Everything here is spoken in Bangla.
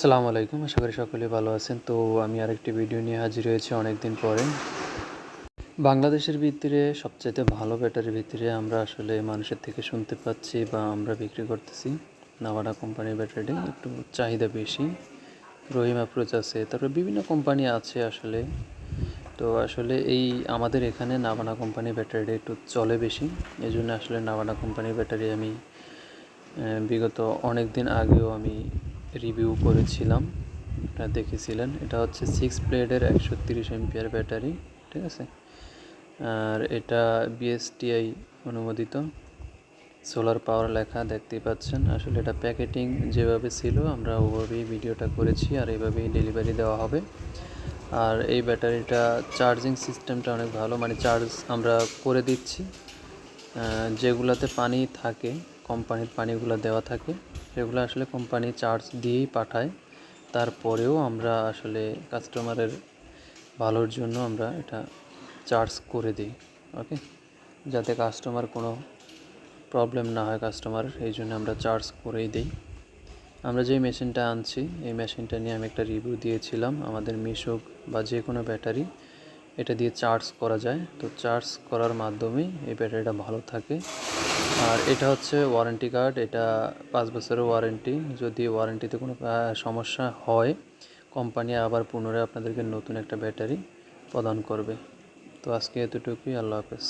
আসসালামু আলাইকুম, আশা করি সকলে ভালো আছেন। তো আমি আরেকটি ভিডিও নিয়ে হাজির হয়েছি অনেক দিন পরে। বাংলাদেশের ভিতরে সবচাইতে ভালো ব্যাটারির ভিতরে আমরা আসলে মানুষের থেকে শুনতে পাচ্ছি বা আমরা বিক্রি করতেছি নাভাডা কোম্পানির ব্যাটারি একটু চাহিদা বেশি। রহিম অ্যাপ্রোচ আছে, তারপরে বিভিন্ন কোম্পানি আছে আসলে। তো আসলে এই আমাদের এখানে নাভানা কোম্পানির ব্যাটারিটা একটু চলে বেশি। এই জন্য আসলে নাভানা কোম্পানির ব্যাটারি আমি বিগত অনেক দিন আগেও আমি রিভিউ করেছিলাম এটা দেখেছিলেন। এটা হচ্ছে সিক্স প্লেডের একশো তিরিশ এমপিয়ার ব্যাটারি ঠিক আছে? আর এটা বিএসটিআই অনুমোদিত। সোলার পাওয়ার লেখা দেখতেই পাচ্ছেন। আসলে এটা প্যাকেটিং যেভাবে ছিল, আমরা ওভাবেই ভিডিওটা করেছি আর এইভাবেই ডেলিভারি দেওয়া হবে। আর এই ব্যাটারিটা চার্জিং সিস্টেমটা অনেক ভালো মানে চার্জ আমরা করে দিচ্ছি। যেগুলাতে পানি থাকে কোম্পানির পানিগুলো দেওয়া থাকে, সেগুলো আসলে কোম্পানি চার্জ দিয়েই পাঠায়। তারপরেও আমরা আসলে কাস্টমারের ভালোর জন্য আমরা এটা চার্জ করে দিই ওকে যাতে কাস্টমার কোনো প্রবলেম না হয় কাস্টমার এই জন্য আমরা চার্জ করেই দিই। আমরা যে মেশিনটা আনছি, এই মেশিনটা নিয়ে আমি একটা রিভিউ দিয়েছিলাম। আমাদের মিশুক বা যে কোনো ব্যাটারি এটা দিয়ে চার্জ করা যায়। তো চার্জ করার মাধ্যমে এই ব্যাটারিটা ভালো থাকে। আর এটা হচ্ছে ওয়ারেন্টি কার্ড এটা পাঁচ বছরের ওয়ারেন্টি যদি ওয়ারেন্টিতে কোনো সমস্যা হয় কোম্পানি আবার পুনরায় আপনাদেরকে নতুন একটা ব্যাটারি প্রদান করবে। তো আজকে এতটুকুই, আল্লাহ হাফেজ।